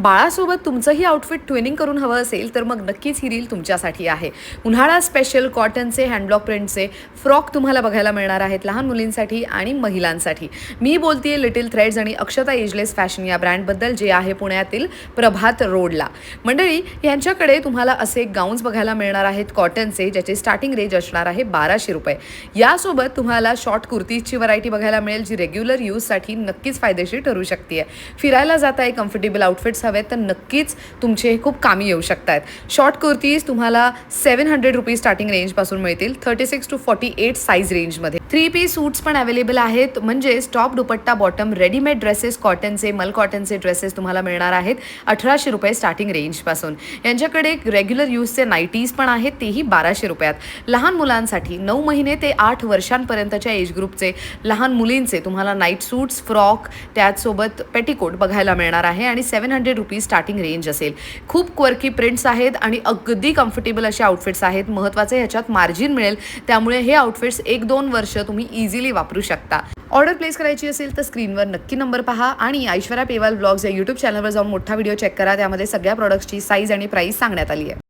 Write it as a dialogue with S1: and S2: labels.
S1: बाळासोबत तुमचंही outfit twinning करून हवं असेल तर मग नक्कीच ही रील तुमच्यासाठी आहे. उन्हाळा स्पेशल कॉटनचे हँडब्लॉक प्रिंटचे फ्रॉक तुम्हाला बघायला मिळणार आहेत लहान मुलींसाठी आणि महिलांसाठी. मी बोलतेय लिटिल थ्रेड्स आणि अक्षता एजलेस फॅशन या ब्रँडबद्दल जे आहे पुण्यातील प्रभात रोडला. मंडळी यांच्याकडे तुम्हाला असे गाऊन्स बघायला मिळणार आहेत कॉटनचे ज्याचे स्टार्टिंग रेंज असणार आहे बाराशे रुपये. यासोबत तुम्हाला शॉर्ट कुर्तीजची व्हरायटी बघायला मिळेल जी रेग्युलर यूजसाठी नक्कीच फायदेशीर ठरू शकते फिरायला जात आहे कम्फर्टेबल आउटफिट्स हवेत तर नक्कीच तुमचे हे खूप कामी येऊ शकतात शॉर्ट कुर्तीज तुम्हाला सेवन हंड्रेड रुपीज स्टार्टिंग रेंजपासून मिळतील. Thirty six two forty eight size रेंजमध्ये थ्री पीस सूट्स पण अवेलेबल आहेत. म्हणजे top dupatta bottom readymade dresses कॉटनचे मल कॉटनचे ड्रेसेस तुम्हाला मिळणार आहेत. अठराशे रुपये स्टार्टिंग रेंजपासून यांच्याकडे रेग्युलर यूजचे नाईटीज पण आहेत. तेही बाराशे रुपयात. लहान मुलांसाठी नऊ महिने ते आठ वर्षांपर्यंतच्या एज ग्रुपचे लहान मुलींचे तुम्हाला नाईट सूट्स फ्रॉक त्याचसोबत पेटिकोट बघायला मिळणार आहे. आणि seven hundred hundred rupees starting range असेल. खूप क्वर्की प्रिंट्स आहेत आणि अगदी कम्फर्टेबल असे आउटफिट्स आहेत. महत्त्वाचे ह्याच्यात मार्जिन मिळेल. त्यामुळे हे आउटफिट्स एक दोन वर्ष तुम्ही इझिली वापरू शकता. ऑर्डर प्लेस करायची असेल तर स्क्रीनवर नक्की नंबर पहा. आणि ऐश्वर्या पेवाल ब्लॉग्स या यूट्यूब चॅनलवर जाऊन मोठा व्हिडिओ चेक करा. त्यामध्ये सगळ्या प्रॉडक्ट्सची साईज आणि प्राईस सांगण्यात आली आहे.